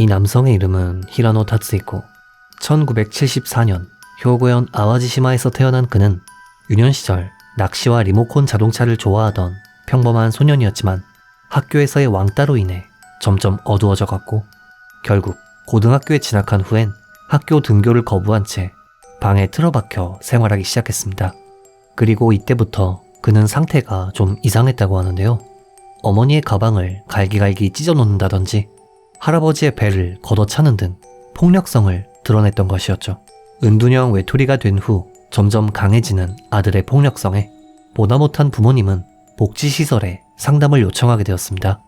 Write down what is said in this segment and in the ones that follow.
이 남성의 이름은 히라노 타츠이코. 1974년 효고현 아와지시마에서 태어난 그는 유년 시절 낚시와 리모콘 자동차를 좋아하던 평범한 소년이었지만 학교에서의 왕따로 인해 점점 어두워져 갔고 결국 고등학교에 진학한 후엔 학교 등교를 거부한 채 방에 틀어박혀 생활하기 시작했습니다. 그리고 이때부터 그는 상태가 좀 이상했다고 하는데요. 어머니의 가방을 갈기갈기 찢어 놓는다든지 할아버지의 배를 걷어차는 등 폭력성을 드러냈던 것이었죠. 은둔형 외톨이가 된 후 점점 강해지는 아들의 폭력성에 보다 못한 부모님은 복지시설에 상담을 요청하게 되었습니다.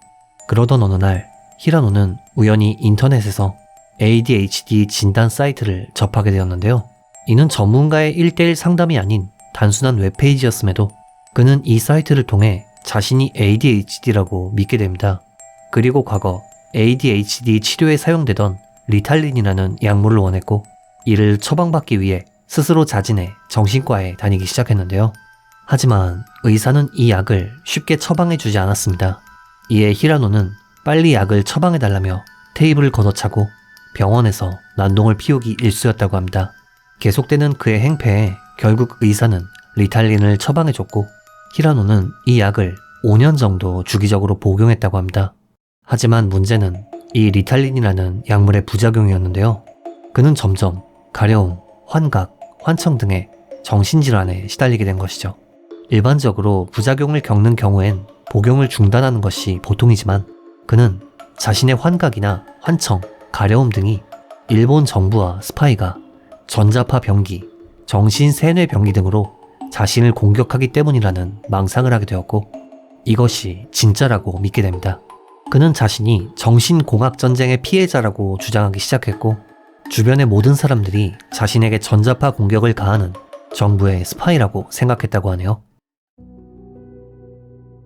그러던 어느 날 히라노는 우연히 인터넷에서 ADHD 진단 사이트를 접하게 되었는데요. 이는 전문가의 1대1 상담이 아닌 단순한 웹페이지였음에도 그는 이 사이트를 통해 자신이 ADHD라고 믿게 됩니다. 그리고 과거 ADHD 치료에 사용되던 리탈린이라는 약물을 원했고 이를 처방받기 위해 스스로 자진해 정신과에 다니기 시작했는데요. 하지만 의사는 이 약을 쉽게 처방해주지 않았습니다. 이에 히라노는 빨리 약을 처방해달라며 테이블을 걷어차고 병원에서 난동을 피우기 일쑤였다고 합니다. 계속되는 그의 행패에 결국 의사는 리탈린을 처방해줬고 히라노는 이 약을 5년 정도 주기적으로 복용했다고 합니다. 하지만 문제는 이 리탈린이라는 약물의 부작용이었는데요. 그는 점점 가려움, 환각, 환청 등의 정신질환에 시달리게 된 것이죠. 일반적으로 부작용을 겪는 경우엔 복용을 중단하는 것이 보통이지만 그는 자신의 환각이나 환청, 가려움 등이 일본 정부와 스파이가 전자파 병기, 정신 세뇌 병기 등으로 자신을 공격하기 때문이라는 망상을 하게 되었고 이것이 진짜라고 믿게 됩니다. 그는 자신이 정신공학 전쟁의 피해자라고 주장하기 시작했고 주변의 모든 사람들이 자신에게 전자파 공격을 가하는 정부의 스파이라고 생각했다고 하네요.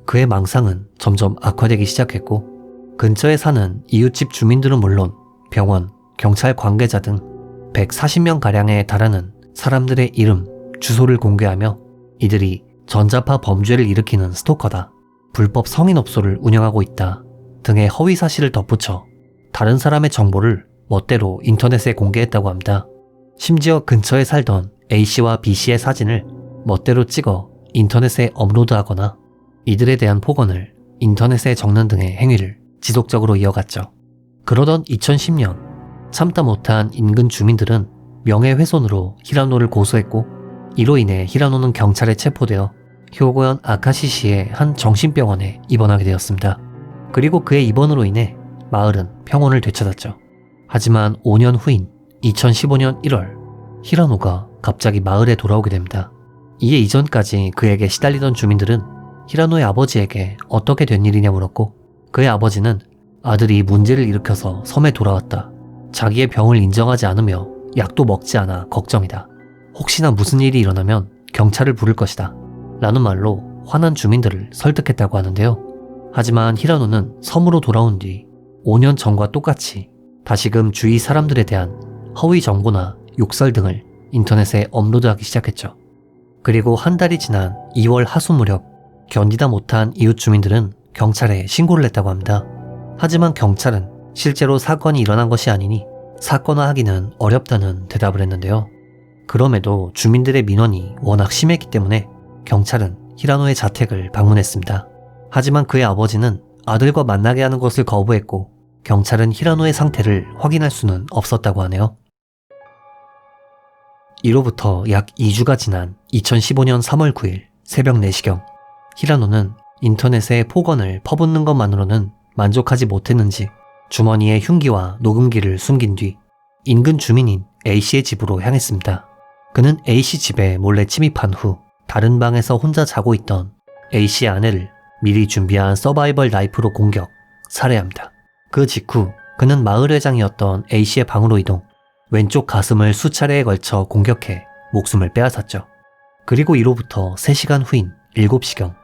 그의 망상은 점점 악화되기 시작했고 근처에 사는 이웃집 주민들은 물론 병원, 경찰 관계자 등 140명가량에 달하는 사람들의 이름, 주소를 공개하며 이들이 전자파 범죄를 일으키는 스토커다, 불법 성인 업소를 운영하고 있다 등의 허위 사실을 덧붙여 다른 사람의 정보를 멋대로 인터넷에 공개했다고 합니다. 심지어 근처에 살던 A씨와 B씨의 사진을 멋대로 찍어 인터넷에 업로드하거나 이들에 대한 폭언을 인터넷에 적는 등의 행위를 지속적으로 이어갔죠. 그러던 2010년 참다 못한 인근 주민들은 명예훼손으로 히라노를 고소했고 이로 인해 히라노는 경찰에 체포되어 효고현 아카시시의 한 정신병원에 입원하게 되었습니다. 그리고 그의 입원으로 인해 마을은 평온을 되찾았죠. 하지만 5년 후인 2015년 1월 히라노가 갑자기 마을에 돌아오게 됩니다. 이에 이전까지 그에게 시달리던 주민들은 히라노의 아버지에게 어떻게 된 일이냐 물었고 그의 아버지는 아들이 문제를 일으켜서 섬에 돌아왔다. 자기의 병을 인정하지 않으며 약도 먹지 않아 걱정이다. 혹시나 무슨 일이 일어나면 경찰을 부를 것이다. 라는 말로 화난 주민들을 설득했다고 하는데요. 하지만 히라노는 섬으로 돌아온 뒤 5년 전과 똑같이 다시금 주위 사람들에 대한 허위 정보나 욕설 등을 인터넷에 업로드하기 시작했죠. 그리고 한 달이 지난 2월 하수 무렵 견디다 못한 이웃 주민들은 경찰에 신고를 했다고 합니다. 하지만 경찰은 실제로 사건이 일어난 것이 아니니 사건화하기는 어렵다는 대답을 했는데요. 그럼에도 주민들의 민원이 워낙 심했기 때문에 경찰은 히라노의 자택을 방문했습니다. 하지만 그의 아버지는 아들과 만나게 하는 것을 거부했고 경찰은 히라노의 상태를 확인할 수는 없었다고 하네요. 이로부터 약 2주가 지난 2015년 3월 9일 새벽 4시경 히라노는 인터넷에 폭언을 퍼붓는 것만으로는 만족하지 못했는지 주머니에 흉기와 녹음기를 숨긴 뒤 인근 주민인 A씨의 집으로 향했습니다. 그는 A씨 집에 몰래 침입한 후 다른 방에서 혼자 자고 있던 A씨의 아내를 미리 준비한 서바이벌 나이프로 공격, 살해합니다. 그 직후 그는 마을 회장이었던 A씨의 방으로 이동, 왼쪽 가슴을 수차례에 걸쳐 공격해 목숨을 빼앗았죠. 그리고 이로부터 3시간 후인 7시경,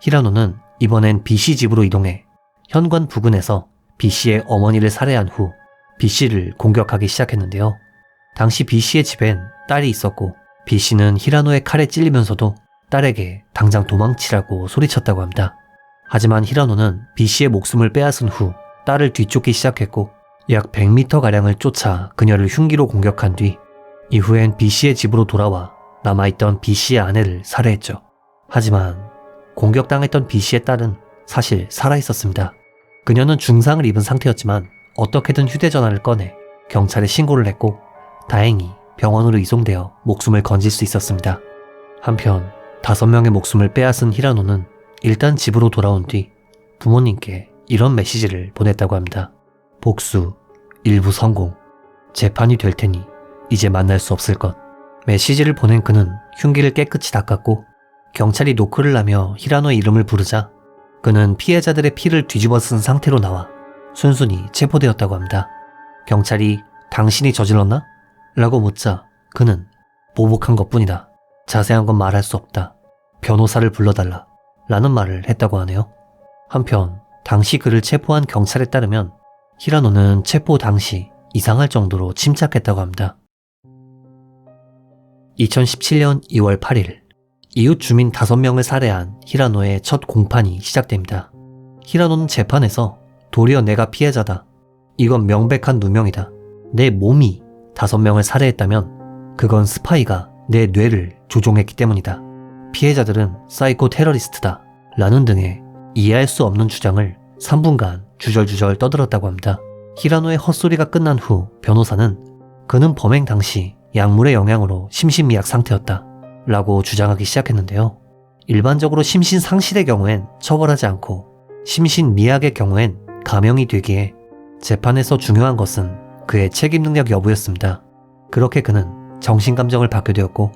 히라노는 이번엔 B씨 집으로 이동해 현관 부근에서 B씨의 어머니를 살해한 후 B씨를 공격하기 시작했는데요. 당시 B씨의 집엔 딸이 있었고 B씨는 히라노의 칼에 찔리면서도 딸에게 당장 도망치라고 소리쳤다고 합니다. 하지만 히라노는 B씨의 목숨을 빼앗은 후 딸을 뒤쫓기 시작했고 약 100m가량을 쫓아 그녀를 흉기로 공격한 뒤 이후엔 B씨의 집으로 돌아와 남아있던 B씨의 아내를 살해했죠. 하지만 공격당했던 B씨의 딸은 사실 살아있었습니다. 그녀는 중상을 입은 상태였지만 어떻게든 휴대전화를 꺼내 경찰에 신고를 했고 다행히 병원으로 이송되어 목숨을 건질 수 있었습니다. 한편 다섯 명의 목숨을 빼앗은 히라노는 일단 집으로 돌아온 뒤 부모님께 이런 메시지를 보냈다고 합니다. 복수, 일부 성공, 재판이 될 테니 이제 만날 수 없을 것. 메시지를 보낸 그는 흉기를 깨끗이 닦았고 경찰이 노크를 하며 히라노의 이름을 부르자 그는 피해자들의 피를 뒤집어 쓴 상태로 나와 순순히 체포되었다고 합니다. 경찰이 당신이 저질렀나? 라고 묻자 그는 보복한 것 뿐이다. 자세한 건 말할 수 없다. 변호사를 불러달라. 라는 말을 했다고 하네요. 한편 당시 그를 체포한 경찰에 따르면 히라노는 체포 당시 이상할 정도로 침착했다고 합니다. 2017년 2월 8일 이웃 주민 5명을 살해한 히라노의 첫 공판이 시작됩니다. 히라노는 재판에서 도리어 내가 피해자다. 이건 명백한 누명이다. 내 몸이 5명을 살해했다면 그건 스파이가 내 뇌를 조종했기 때문이다. 피해자들은 사이코 테러리스트다. 라는 등의 이해할 수 없는 주장을 3분간 주절주절 떠들었다고 합니다. 히라노의 헛소리가 끝난 후 변호사는 그는 범행 당시 약물의 영향으로 심신미약 상태였다. 라고 주장하기 시작했는데요. 일반적으로 심신상실의 경우엔 처벌하지 않고 심신미약의 경우엔 감형이 되기에 재판에서 중요한 것은 그의 책임 능력 여부였습니다. 그렇게 그는 정신감정을 받게 되었고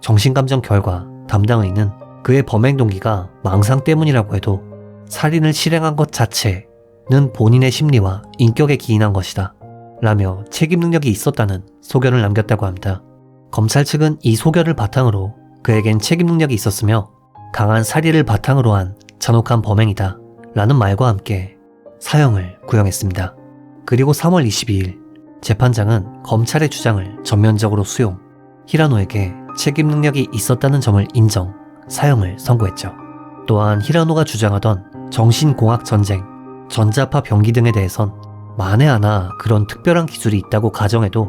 정신감정 결과 담당 의는 그의 범행 동기가 망상 때문이라고 해도 살인을 실행한 것 자체는 본인의 심리와 인격에 기인한 것이다. 라며 책임 능력이 있었다는 소견을 남겼다고 합니다. 검찰 측은 이 소견을 바탕으로 그에겐 책임 능력이 있었으며 강한 살인을 바탕으로 한 잔혹한 범행이다. 라는 말과 함께 사형을 구형했습니다. 그리고 3월 22일 재판장은 검찰의 주장을 전면적으로 수용, 히라노에게 책임 능력이 있었다는 점을 인정, 사형을 선고했죠. 또한 히라노가 주장하던 정신공학 전쟁, 전자파 병기 등에 대해선 만에 하나 그런 특별한 기술이 있다고 가정해도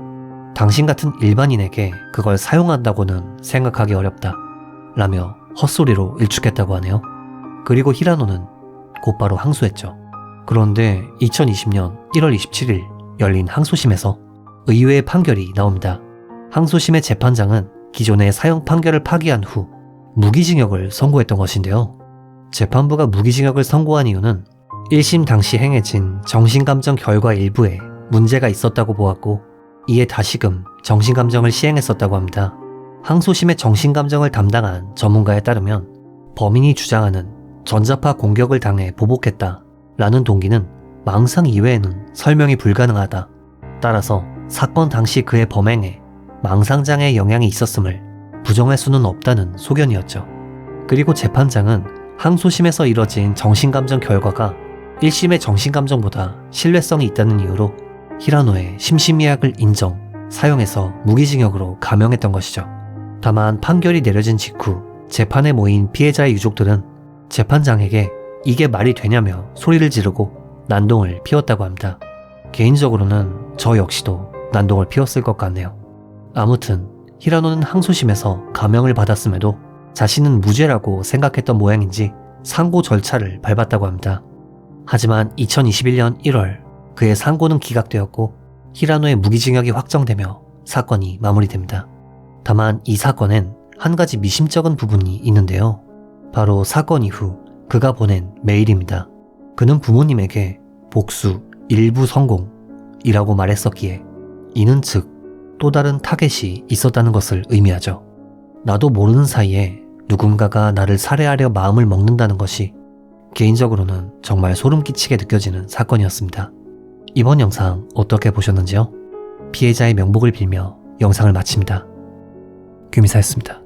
당신 같은 일반인에게 그걸 사용한다고는 생각하기 어렵다. 라며 헛소리로 일축했다고 하네요. 그리고 히라노는 곧바로 항소했죠. 그런데 2020년 1월 27일 열린 항소심에서 의외의 판결이 나옵니다. 항소심의 재판장은 기존의 사형 판결을 파기한 후 무기징역을 선고했던 것인데요. 재판부가 무기징역을 선고한 이유는 1심 당시 행해진 정신감정 결과 일부에 문제가 있었다고 보았고 이에 다시금 정신감정을 시행했었다고 합니다. 항소심의 정신감정을 담당한 전문가에 따르면 범인이 주장하는 전자파 공격을 당해 보복했다 라는 동기는 망상 이외에는 설명이 불가능하다. 따라서 사건 당시 그의 범행에 망상장애의 영향이 있었음을 부정할 수는 없다는 소견이었죠. 그리고 재판장은 항소심에서 이뤄진 정신감정 결과가 1심의 정신감정보다 신뢰성이 있다는 이유로 히라노의 심신미약을 인정, 사용해서 무기징역으로 감형했던 것이죠. 다만 판결이 내려진 직후 재판에 모인 피해자의 유족들은 재판장에게 이게 말이 되냐며 소리를 지르고 난동을 피웠다고 합니다. 개인적으로는 저 역시도 난동을 피웠을 것 같네요. 아무튼 히라노는 항소심에서 감형을 받았음에도 자신은 무죄라고 생각했던 모양인지 상고 절차를 밟았다고 합니다. 하지만 2021년 1월 그의 상고는 기각되었고 히라노의 무기징역이 확정되며 사건이 마무리됩니다. 다만 이 사건엔 한 가지 미심쩍은 부분이 있는데요. 바로 사건 이후 그가 보낸 메일입니다. 그는 부모님에게 복수, 일부 성공이라고 말했었기에 이는 즉 또 다른 타겟이 있었다는 것을 의미하죠. 나도 모르는 사이에 누군가가 나를 살해하려 마음을 먹는다는 것이 개인적으로는 정말 소름 끼치게 느껴지는 사건이었습니다. 이번 영상 어떻게 보셨는지요? 피해자의 명복을 빌며 영상을 마칩니다. 규미사였습니다.